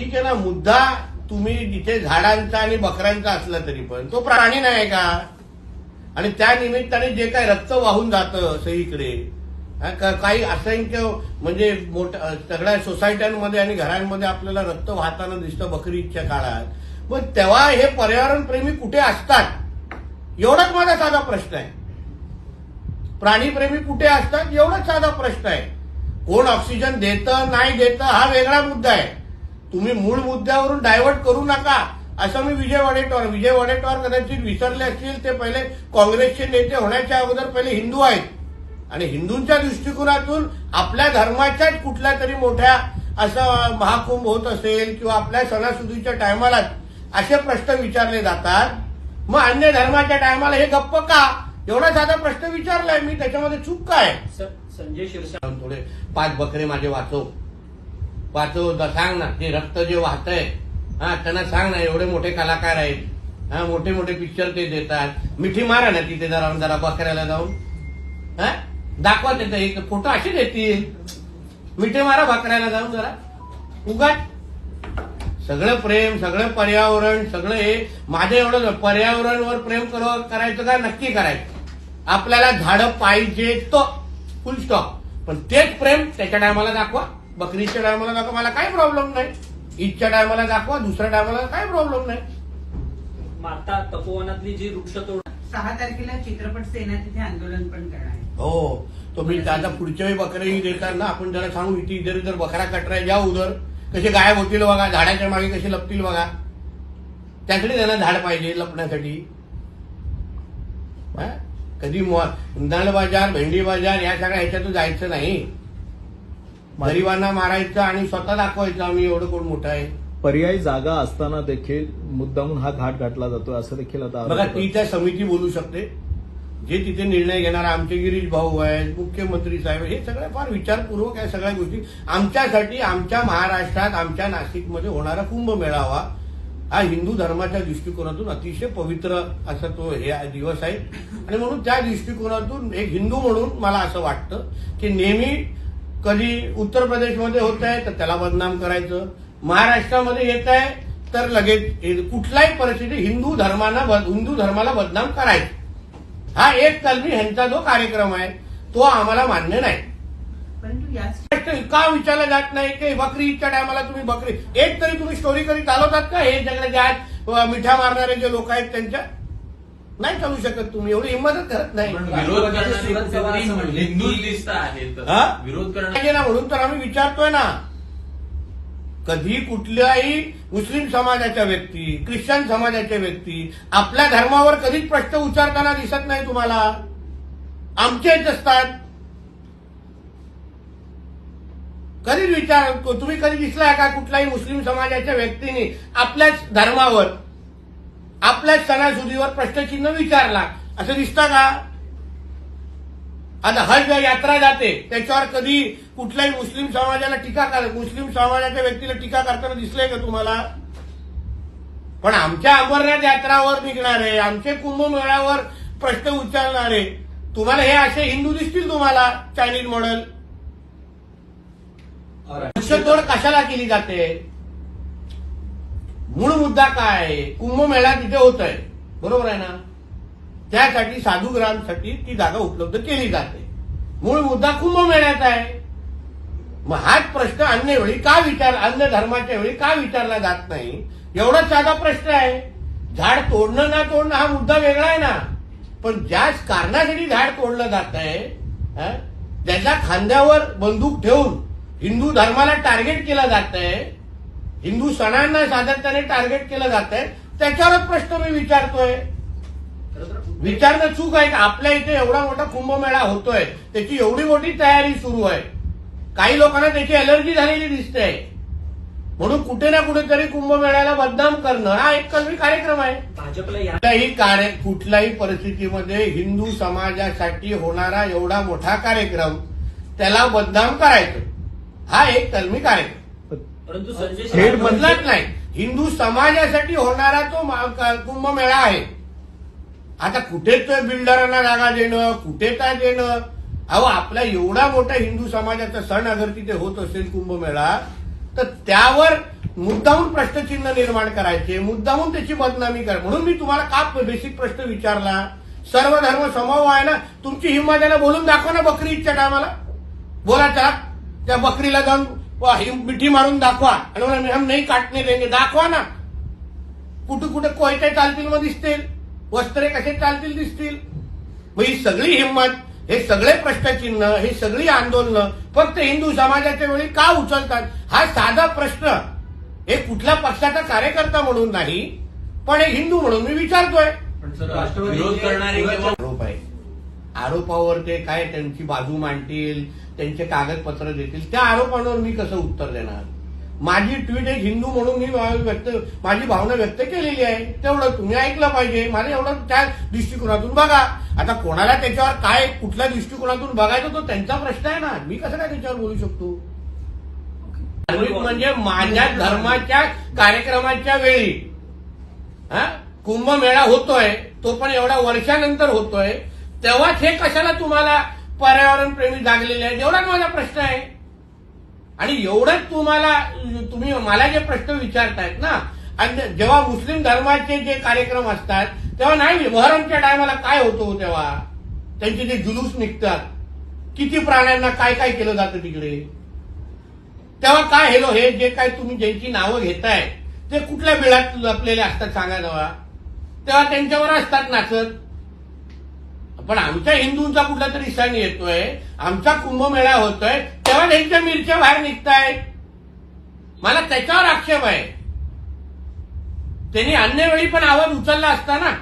ठीक आहे ना मुद्दा तुम्ही जिथे झाडांचा आणि बकऱ्यांचा असला तरी पण तो प्राणी नाही का? आणि त्या निमित्ताने जे काही रक्त वाहून जातं सगळीकडे काही असंख्य म्हणजे मोठ्या सगळ्या सोसायट्यांमध्ये आणि घरांमध्ये आपल्याला रक्त वाहताना दिसतं बकरीच्या काळात. मग तेव्हा हे पर्यावरणप्रेमी कुठे असतात? एवढाच माझा साधा प्रश्न आहे. प्राणीप्रेमी कुठे असतात? एवढाच साधा प्रश्न आहे. कोण ऑक्सिजन देतं नाही देतं हा वेगळा मुद्दा आहे. तुम्ही मूळ मुद्द्यावरून डायव्हर्ट करू नका. असं मी विजय वडेट्टीवार विजय वडेट्टीवार कदाचित विसरले असतील ते पहिले काँग्रेसचे नेते होण्याच्या अगोदर पहिले हिंदू आहेत. आणि हिंदूंच्या दृष्टिकोनातून आपल्या धर्माच्याच कुठल्या तरी मोठ्या असं महाकुंभ होत असेल किंवा आपल्या सणासुदीच्या टायमाला असे प्रश्न विचारले जातात. मग अन्य धर्माच्या टायमाला हे गप्प का? एवढा साधा प्रश्न विचारलाय मी त्याच्यामध्ये चूक काय? संजय शिरसाट थोडे पाच बकरे माझे वाचव. वाचू द- सांग ना ते रक्त जे वाहतंय हा त्यांना सांग ना एवढे मोठे कलाकार आहेत. हा मोठे मोठे पिक्चर ते देतात. मिठी मारा ना तिथे जरा जरा बकऱ्याला जाऊन. हा? दाखवा देतं एक फोटो असे देतील. मिठी मारा बकऱ्याला जाऊन जरा. उगा सगळं प्रेम सगळं पर्यावरण सगळं हे. माझं एवढं पर्यावरणवर प्रेम करायचं का? नक्की करायचं. आपल्याला झाडं पाहिजे तो. फुल स्टॉप पण तेच प्रेम त्याच्या टायमाला दाखवा. बकरीच्या टायमाला दाखवा मला काही प्रॉब्लेम नाही. ईदच्या टायमाला दाखवा दुसऱ्या टायमाला काही प्रॉब्लेम नाही. माता तपोवनातली जी वृक्षतोड सहा तारखेला चित्रपट सेना तिथे आंदोलन पण करणार. आहे हो तो मी आता पुढच्या वेळी बकरेही देतात ना आपण जरा सांगू इथे इधर इधर बकरा कटराय जा उधर. कसे गायब होतील बघा झाडाच्या मागे कसे लपतील बघा. त्यासाठी त्यांना झाड पाहिजे लपण्यासाठी. हा? कधी उंदाळ बाजार भेंडी बाजार या सगळ्या ह्याच्यातून जायचं नाही. गरिबांना मारायचं आणि स्वतः दाखवायचं आम्ही एवढं कोण मोठं आहे? पर्यायी जागा असताना देखील मुद्दामून हा घाट घातला जातो असं देखील आता बघा ती त्या समिती बोलू शकते. जे तिथे निर्णय घेणार आमचे गिरीश भाऊ आहेत मुख्यमंत्री साहेब हे सगळं फार विचारपूर्वक या सगळ्या गोष्टी. आमच्यासाठी आमच्या महाराष्ट्रात आमच्या नाशिकमध्ये होणारा कुंभमेळावा हा हिंदू धर्माच्या दृष्टिकोनातून अतिशय पवित्र असा तो हे दिवस आहे. आणि म्हणून त्या दृष्टिकोनातून एक हिंदू म्हणून मला असं वाटतं की नेहमी कधी उत्तर प्रदेशमध्ये होत आहे तर त्याला बदनाम करायचं. महाराष्ट्रामध्ये येत आहे तर लगेच कुठलाही परिस्थिती हिंदू धर्माला बद- हिंदू धर्माला बदनाम करायचं. हा एक कलमी ह्यांचा जो कार्यक्रम आहे तो आम्हाला मान्य नाही. का विचारला जात नाही की बकरी ईदच्या टायमाला तुम्ही बकरी एक तरी तुम्ही स्टोरी कधी चालवतात का? हे सगळे जे आहेत मिठ्या मारणारे जे लोक आहेत त्यांच्या नाही चालू शकत तुम्ही एवढी हिंमतच करत नाही. विरोध करणारे. हिंदू लिस्ट हा? विरोध ना म्हणून तर आम्ही विचारतोय ना. कधी कुठल्याही मुस्लिम समाजाच्या व्यक्ती ख्रिश्चन समाजाच्या व्यक्ती आपल्या धर्मावर कधीच प्रश्न उच्चारताना दिसत नाही तुम्हाला. आमचेच असतात. कधीच विचार तुम्ही कधी दिसलाय का कुठल्याही मुस्लिम समाजाच्या व्यक्तीने आपल्याच धर्मावर? आपल्याच सणासुदीवर प्रश्नचिन्ह विचारला. असं दिसतं का? आता हज यात्रा जाते त्याच्यावर कधी कुठल्याही मुस्लिम समाजाला टीका कर मुस्लिम समाजाच्या व्यक्तीला टीका करताना दिसलंय का तुम्हाला? पण आमच्या अमरनाथ यात्रावर निघणारे आमचे कुंभमेळ्यावर प्रश्न उच्चारणारे तुम्हाला हे असे हिंदू दिसतील तुम्हाला चायनीज मॉडेल. वृक्षतोड कशाला केली जाते? मूळ मुद्दा काय? आहे कुंभमेळा तिथे होत आहे बरोबर आहे ना? त्यासाठी साधुग्रहांसाठी ती जागा उपलब्ध केली जाते. मूळ मुद्दा कुंभमेळ्याचा आहे. मग हाच प्रश्न अन्य वेळी का विचार अन्य धर्माच्या वेळी का विचारला जात नाही? एवढाच साधा प्रश्न आहे. झाड तोडणं ना तोडणं हा मुद्दा वेगळा आहे ना. पण ज्या कारणासाठी झाड तोडलं जात आहे त्याच्या खांद्यावर बंदूक ठेवून हिंदू धर्माला टार्गेट केला जात आहे हिंदू सणांना सातत्याने टार्गेट केलं जात आहे त्याच्यावरच प्रश्न मी विचारतोय. विचारणं चूक आहे का? आपल्या इथे एवढा मोठा कुंभमेळा होतोय. त्याची एवढी मोठी तयारी सुरू आहे. काही लोकांना त्याची अलर्जी झालेली दिसते. म्हणून कुठे ना कुठेतरी कुंभमेळ्याला बदनाम करणं हा एक कलमी कार्यक्रम आहे. भाजपला कुठल्याही कार्य कुठल्याही परिस्थितीमध्ये हिंदू समाजासाठी होणारा एवढा मोठा कार्यक्रम त्याला बदनाम करायचं. हा एक कलमी कार्यक्रम. परंतु संजय थेट बदलत नाही. हिंदू समाजासाठी होणारा तो कुंभमेळा आहे. आता कुठे तर बिल्डरांना जागा देणं कुठे काय देणं? अहो आपला एवढा मोठा हिंदू समाजाचा सण अगर तिथे होत असेल कुंभमेळा तर त्यावर मुद्दामून प्रश्नचिन्ह निर्माण करायचे मुद्दामून त्याची बदनामी कर. म्हणून मी तुम्हाला का बेसिक प्रश्न विचारला? सर्व धर्म समभाव आहे ना? तुमची हिंमत आहे ना? बोलून दाखवा ना बकरी ईदच्या टायमाला बोला त्या बकरीला जाऊन वा, ही मिठी मारून दाखवा. आणि म्हणा, हम नाही काटणे देंगे दाखवा ना. कुठे कुठे कोयते चालतील मग दिसतील. वस्त्रे कसे चालतील दिसतील. मग ही सगळी हिंमत हे सगळे प्रश्नचिन्ह हे सगळी आंदोलनं फक्त हिंदू समाजाच्या वेळी का उचलतात? हा साधा प्रश्न. हे कुठल्या पक्षाचा कार्यकर्ता म्हणून नाही पण हे हिंदू म्हणून मी विचारतोय. पण सर विरोध करणारे किंवा आरोप आहे. आरोपावर ते काय त्यांची बाजू मांडतील? त्यांचे कागदपत्र देतील. त्या आरोपांवर मी कसं उत्तर देणार? माझी ट्विट एक हिंदू म्हणून मी व्यक्त माझी भावना व्यक्त केलेली आहे. तेवढं तुम्ही ऐकलं पाहिजे. मला एवढं त्या दृष्टिकोनातून बघा. आता कोणाला त्याच्यावर काय कुठल्या दृष्टिकोनातून बघायचं तो त्यांचा प्रश्न आहे ना. मी कसं काय त्याच्यावर बोलू शकतो? धार्मिक म्हणजे माझ्या धर्माच्या कार्यक्रमाच्या वेळी. हा? कुंभमेळा होतोय. तो पण एवढ्या वर्षानंतर होतोय. तेव्हाच हे कशाला तुम्हाला पर्यावरण प्रेमी जागलेले आहेत. एवढाच माझा प्रश्न आहे. आणि एवढंच तुम्हाला तुम्ही मला जे प्रश्न विचारतायत ना आणि जेव्हा मुस्लिम धर्माचे जे कार्यक्रम असतात तेव्हा नाही मोहरमच्या टायमाला काय होतो तेव्हा? त्यांचे जे जुलूस निघतात. किती प्राण्यांना काय काय केलं जातं तिकडे? तेव्हा काय हेलो हे जे काय तुम्ही ज्यांची नावं घेताय ते कुठल्या बिळात लपलेले असतात सांगा तेव्हा? तेव्हा त्यांच्यावर असतात नाचत. पण आमच्या हिंदूंचा कुठला तरी सण येतोय आमचा कुंभमेळा होतोय तेव्हा त्यांच्या मिरच्या बाहेर निघतायत. मला त्याच्यावर आक्षेप आहे. त्यांनी अन्य वेळी पण आवाज उचलला असता ना?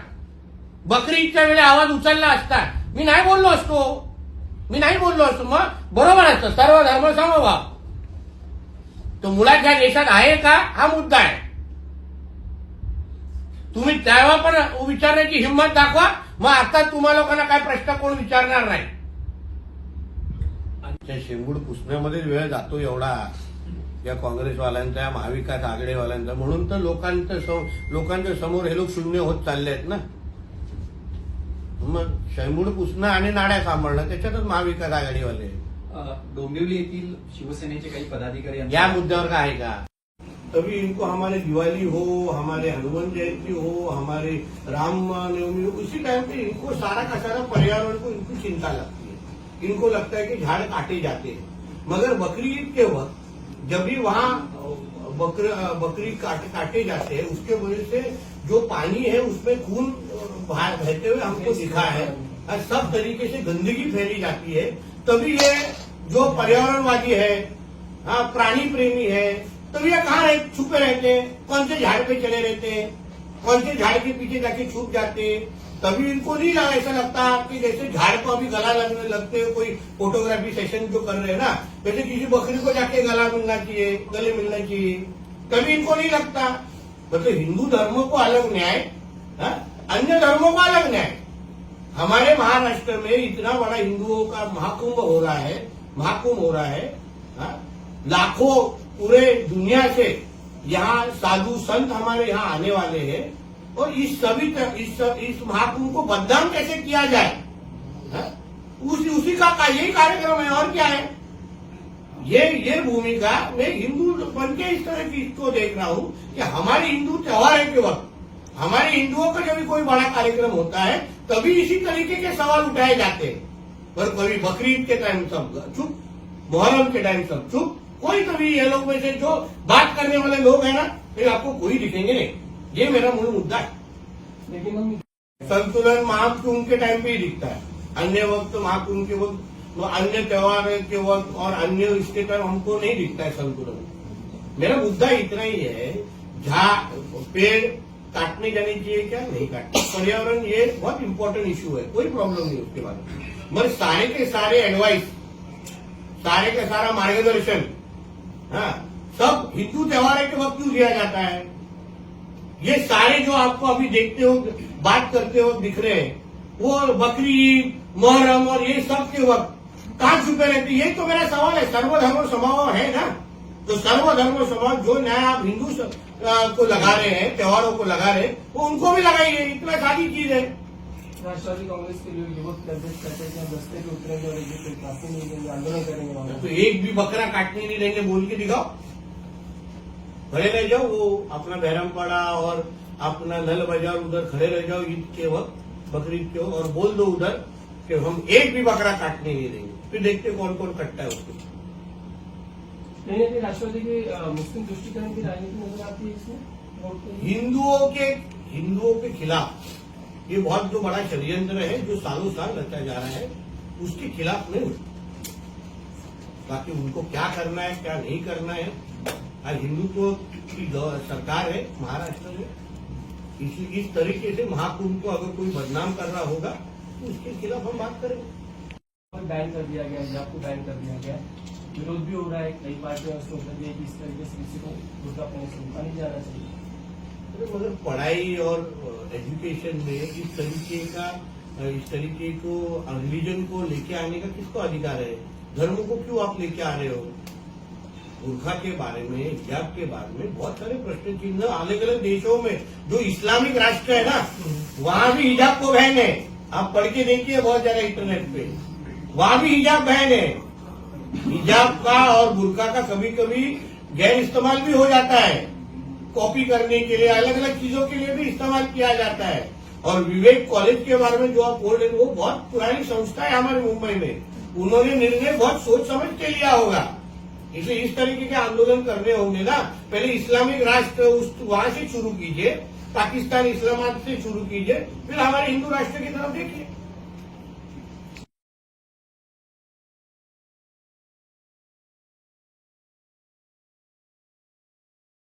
बकरीच्या वेळी आवाज उचलला असता. मी नाही बोललो असतो. मी नाही बोललो असतो. मग बरोबर असतं. सर्व धर्म समभाव. तो मुळात या देशात आहे का? हा मुद्दा आहे. तुम्ही तेव्हा पण विचारण्याची हिंमत दाखवा. मग आता तुम्हा लोकांना काय प्रश्न कोण विचारणार नाही. त्या शेंबूड पुसण्यामध्ये वेळ जातो एवढा. या काँग्रेसवाल्यांचा या महाविकास आघाडीवाल्यांचा. म्हणून तर लोकांच्या सम- लोकांच्या समोर हे लोक शून्य होत चालले आहेत ना. मग शेंबूड पुसणं आणि नाड्या सांभाळणं त्याच्यातच महाविकास आघाडीवाले डोंबिवली येथील शिवसेनेचे काही पदाधिकारी यांचा- या मुद्द्यावर काय आहे का? तभी इनको हमारे दिवाली हो हमारे हनुमान जयंती हो हमारे राम नवमी हो उसी टाइम पे इनको सारा का सारा पर्यावरण को इनको चिंता लगती है। इनको लगता है कि झाड़ काटे जाते हैं। मगर बकरी ईद के वक्त जब भी वहाँ बकर, बकरी काट, काटे जाते हैं उसके वजह से जो पानी है उसमें खून बाहर बहते हुए हमको दिखा है और सब तरीके से गंदगी फैली जाती है। तभी ये जो पर्यावरणवादी है हाँ प्राणी प्रेमी है तो ये कहाँ रह, छुपे रहते कौन से झाड़ पे चले रहते कौन से झाड़ के पीछे जाके छुप जाते? तभी इनको नहीं लगा ऐसा लगता कि जैसे झाड़ को अभी गला लगने लगते हैं कोई फोटोग्राफी सेशन जो कर रहे हैं ना जैसे किसी बकरी को जाके गला मिलना चाहिए गले मिलना चाहिए। तभी इनको नहीं लगता। मतलब हिंदू धर्म को अलग न्याय हाँ? अन्य धर्मों को अलग न्याय। हमारे महाराष्ट्र में इतना बड़ा हिंदुओं का महाकुंभ हो रहा है महाकुंभ हो रहा है हाँ? लाखों पूरे दुनिया से यहाँ साधु संत हमारे यहाँ आने वाले हैं और इस सभी तर- इस, सब- इस महाकुंभ को बदनाम कैसे किया जाए? हाँ? उसी उसी का, का यही कार्यक्रम है और क्या है? ये ये भूमिका मैं हिंदू बन के इस तरह की इसको देख रहा हूँ कि हमारे हिंदू त्योहार के वक्त हमारे हिंदुओं का जब कोई बड़ा कार्यक्रम होता है तभी इसी तरीके के सवाल उठाए जाते हैं। पर कभी बकरीद के टाइम सब चुप मुहर्रम के टाइम सब चुप। कोई कभी ये लोग में से जो बात करने वाले लोग हैं ना ये आपको कोई दिखेंगे नहीं। ये मेरा मूल मुद्दा है। लेकिन संतुलन महाकुंभ के टाइम पे ही दिखता है। अन्य वक्त महाकुंभ के वक्त वो अन्य त्योहार के वक्त और अन्य इसके टाइम हमको नहीं दिखता है संतुलन। मेरा मुद्दा इतना ही है झा पेड़ काटने जाने चाहिए क्या नहीं काटने पर्यावरण ये बहुत इंपॉर्टेंट इश्यू है कोई प्रॉब्लम नहीं उसके बारे में। मगर सारे के सारे एडवाइस सारे का सारा मार्गदर्शन हाँ सब हिंदू त्योहार के वक्त क्यों दिया जाता है? ये सारे जो आपको अभी देखते हो बात करते हो दिख रहे हैं वो बकरी ईद, मुहर्रम और ये सब के वक्त कहाँ छुपे रहते ये तो मेरा सवाल है सर्वधर्म समाव है ना? तो सर्वधर्म समाव जो न्याय आप हिंदू को लगा रहे हैं त्योहारों को लगा रहे हैं वो उनको भी लगाइए इतना सारी चीज़ है। राष्ट्रवादी कांग्रेस के लिए युवक करते हैं दस्ते पे उतरेंगे और एक नहीं देंगे आंदोलन करेंगे तो एक भी बकरा काटने नहीं देंगे बोल के दिखाओ। खड़े रह जाओ वो अपना बहरमपाड़ा और अपना नल बाज़ार उधर खड़े रह जाओ ईद के वक्त बकरीद के और बोल दो उधर कि हम एक भी बकरा काटने नहीं देंगे। फिर देखते कौन कौन कटता है उसको। राष्ट्रवादी की मुस्लिम तुष्टिकरण की राजनीति नज़र आती है इसमें? हिंदुओं के हिंदुओं के खिलाफ। ये बहुत जो बड़ा षडयंत्र है, जो सालों साल रचा जा रहा है, उसके खिलाफ में बाकी उनको क्या करना है, क्या नहीं करना है। आज हिंदुत्व की सरकार है, महाराष्ट्र में इसलिए इस तरीके से महाकुंभ को अगर कोई बदनाम कर रहा होगा तो उसके खिलाफ हम बात करेंगे। बैन कर दिया गया हिजाब को बैन कर दिया गया विरोध भी हो रहा है, कई पार्टियाँ इस तरीके से किसी को अपने रुका नहीं जाना चाहिए अरे मगर पढ़ाई और एजुकेशन में इस तरीके का इस तरीके को रिलीजन को लेके आने का किसको अधिकार है? धर्म को क्यों आप लेके आ रहे हो? बुरखा के बारे में हिजाब के बारे में बहुत सारे प्रश्न चिन्ह अलग अलग देशों में जो इस्लामिक राष्ट्र है ना, वहाँ भी हिजाब को बहन है। आप पढ़ के देखिए बहुत ज़्यादा इंटरनेट पे। वहाँ भी हिजाब बहन है। हिजाब का और बुरखा का कभी कभी गैर इस्तेमाल भी हो जाता है। कॉपी करने के लिए अलग अलग चीज़ों के लिए भी इस्तेमाल किया जाता है। और विवेक कॉलेज के बारे में जो आप बोल रहे वो बहुत पुरानी संस्था है हमारे मुंबई में। उन्होंने निर्णय बहुत सोच समझ के लिया होगा। इसलिए इस तरीके के आंदोलन करने होंगे ना। पहले इस्लामिक राष्ट्र उस वहाँ से शुरू कीजिए, पाकिस्तान इस्लामाबाद से शुरू कीजिए, फिर हमारे हिंदू राष्ट्र की तरफ़ देखिए।